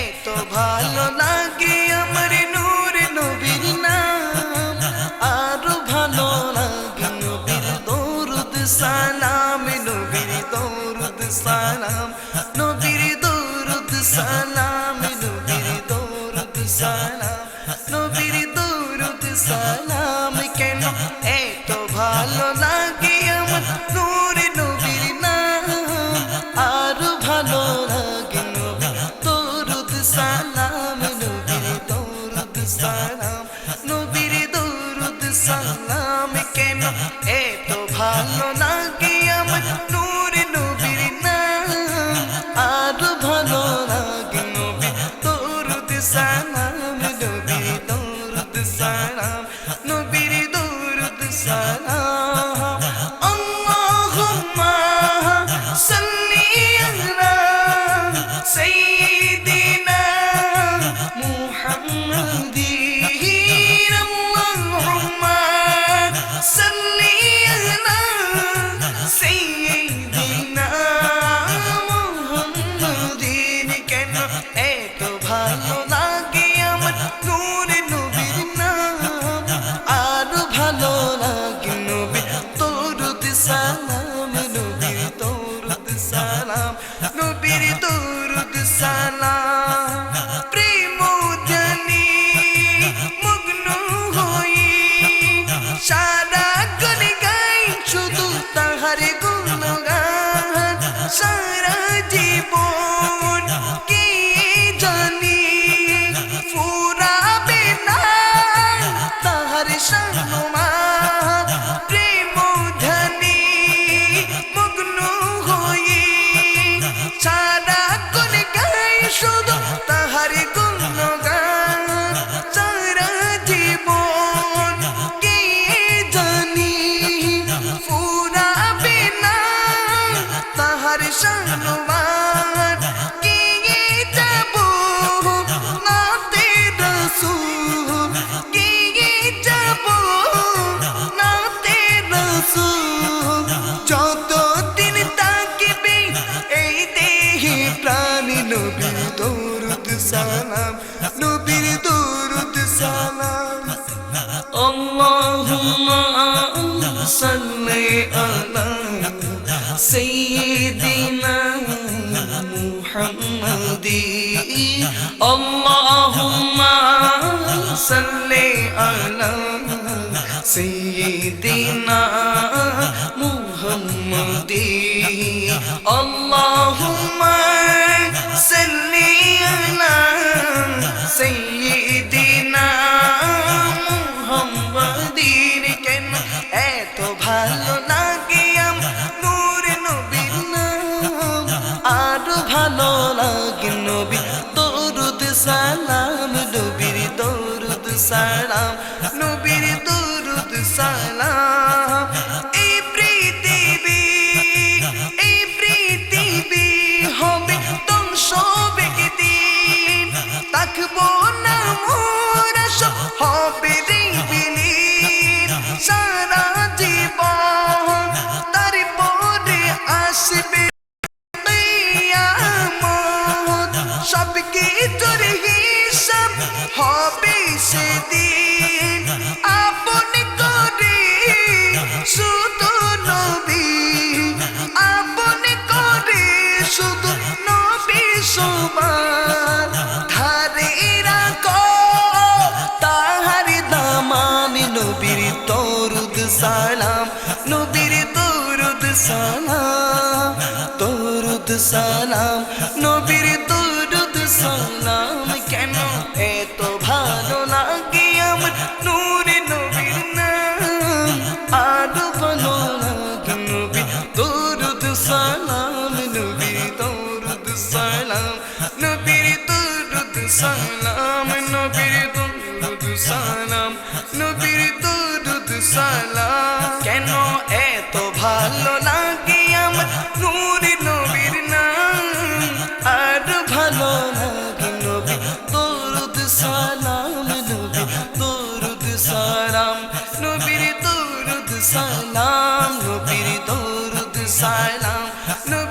এত ভালো লাগে আমার নূর নবীর নাম। আরও ভালো লাগে নবীর দরুদ সালাম, নবীর দরুদ সালাম, নবীর দরুদ সালাম, নবীর দরুদ সালাম, নবীর দরুদ সালাম কেন? ভালো লাগে আমার নূর নবীর নাম আরও ভালো লাগে নবীর দরুদ সালাম নবীর দরুদ সালাম নবীর দরুদ সালাম আল্লাহুম্মা সাল্লি আলা সাইয়্যিদিনা তাহার নবীর দরুদ সালাম নবীর দরুদ সালাম اللهم صل على سيدنا محمد اللهم صل على سيدنا محمد اللهم صل على سيدنا মুহাম্মাদিন কেন এত ভালো লাগে আমার নূর নবীর নাম আরো ভালো লাগে নবী দরুদ সালাম নবীর দরুদ সালাম হবে সেদিন আপন করে শুধু নবী, আপন করে শুধু নবী সবার ধারে রাখো তাহার দামানি নবীর তরুদ সালাম, নবীর কেন? এত ভালো লাগে আমার নূরে নবীর নাম। আরও ভালো লাগে নবী তরুদ সালাম, নবী তরুদ সালাম, নবীর তরুদ সালাম। my love. Look